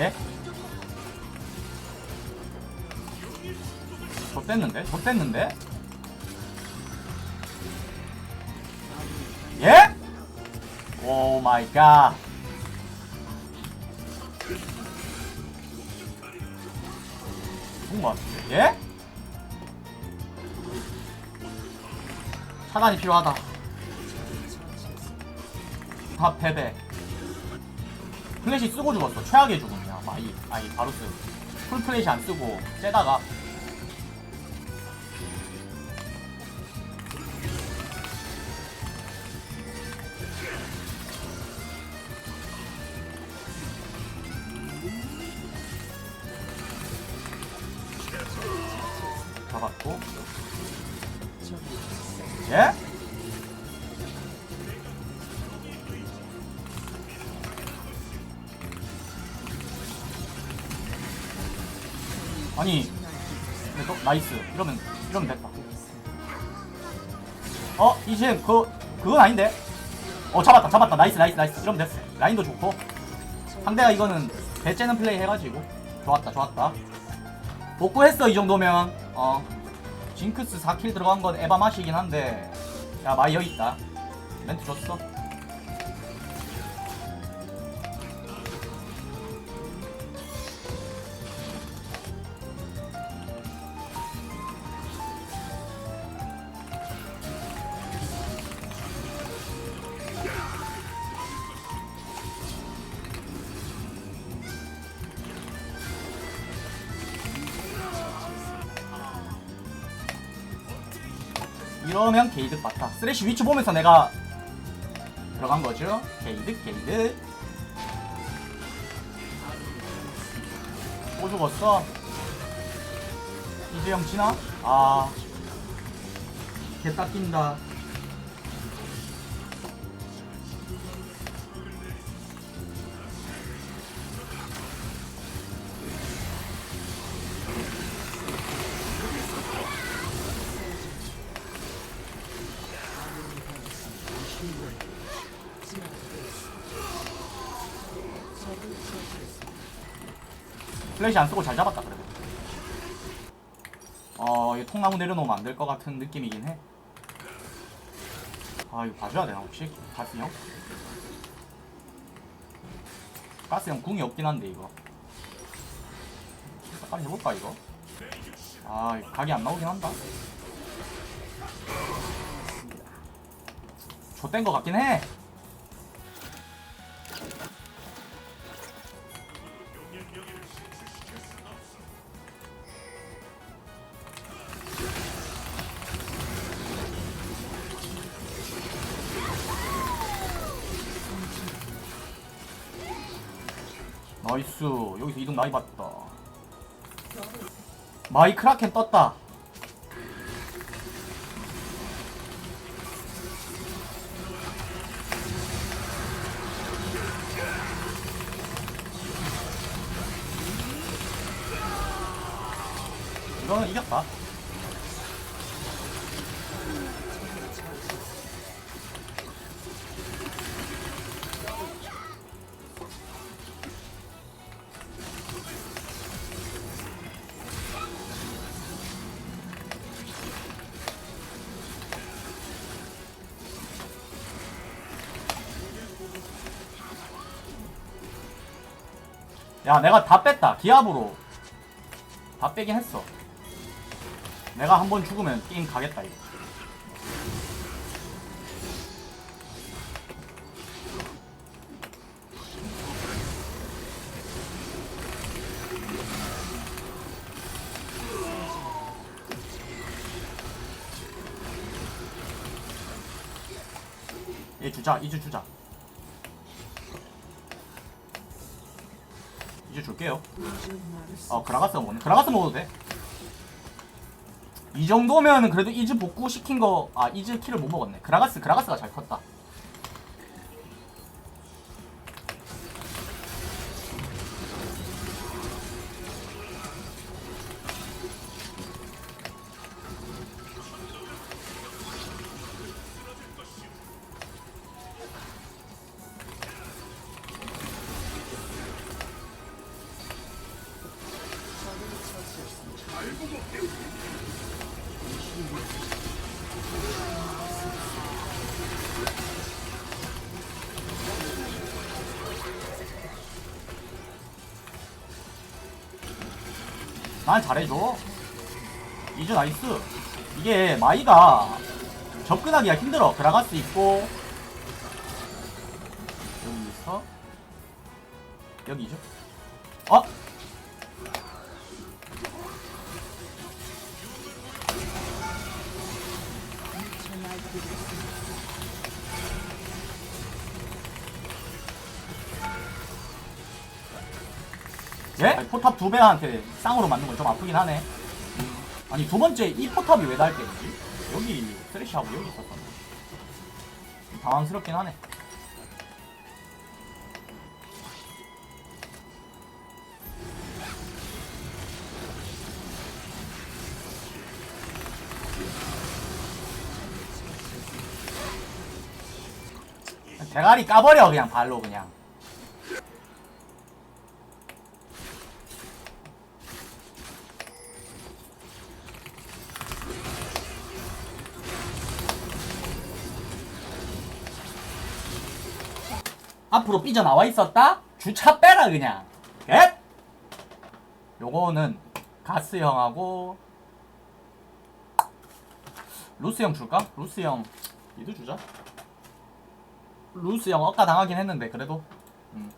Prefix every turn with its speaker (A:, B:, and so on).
A: 예? 좆됐는데? 좆됐는데? 예? 오 마이 갓. 예? 차단이 필요하다. 다 패배. 플래시 쓰고 죽었어. 최악의 죽음 마이, 아니, 바루스. 풀 플래시 안 쓰고, 째다가. 잡았고. 예? 아니, 또 나이스. 이러면 이러면 됐다. 어, 이제 그 그건 아닌데. 어, 잡았다, 잡았다. 나이스, 나이스, 나이스. 이러면 됐어. 라인도 좋고. 상대가 이거는 배째는 플레이 해가지고 좋았다, 좋았다. 복구했어 이 정도면. 어, 징크스 4킬 들어간 건 에바 맛이긴 한데. 야, 마이 여기 있다. 멘트 줬어. 이러면 게이득 맞다. 쓰레쉬 위치 보면서 내가 들어간 거죠. 게이득, 게이득. 또 죽었어. 이재영 지나? 아. 개 닦인다. 플래시 안 쓰고 잘 잡았다 그래도. 어, 이 통나무 내려놓으면 안 될 것 같은 느낌이긴 해. 아, 이거 봐줘야 되나 혹시? 가스 형? 가스 형 궁이 없긴 한데 이거. 빨리 해볼까 이거? 아, 이거 각이 안 나오긴 한다. 좆된 것 같긴 해. 나이스. 여기서 이동 많이 봤다. 마이 크라켄 떴다. 이거는 이겼다 야 내가 다 뺐다. 기압으로. 다 빼긴 했어. 내가 한 번 죽으면 게임 가겠다 이거. 얘 주자 이주 주자 줄게요. 어, 그라가스 먹네. 그라가스 먹어도 돼. 이 정도면 그래도 이즈 복구 시킨 거, 아, 이즈 킬을 못 먹었네. 그라가스, 그라가스가 잘 컸다. 난 잘해줘. 이즈 나이스. 이게 마이가 접근하기가 힘들어. 그라가스 있고 여기서 여기죠. 어? 예? 포탑 두 배한테 쌍으로 맞는 건 좀 아프긴 하네. 아니 두 번째 이 포탑이 왜달 때지? 여기 쓰레쉬하고 여기 있었었네. 당황스럽긴 하네. 대가리 까버려 그냥 발로 그냥. 앞으로 삐져나와 있었다? 주차 빼라 그냥 겟! 요거는 가스 형하고 루스 형 줄까? 루스 형 이도 주자 루스 형 억까 당하긴 했는데 그래도 음.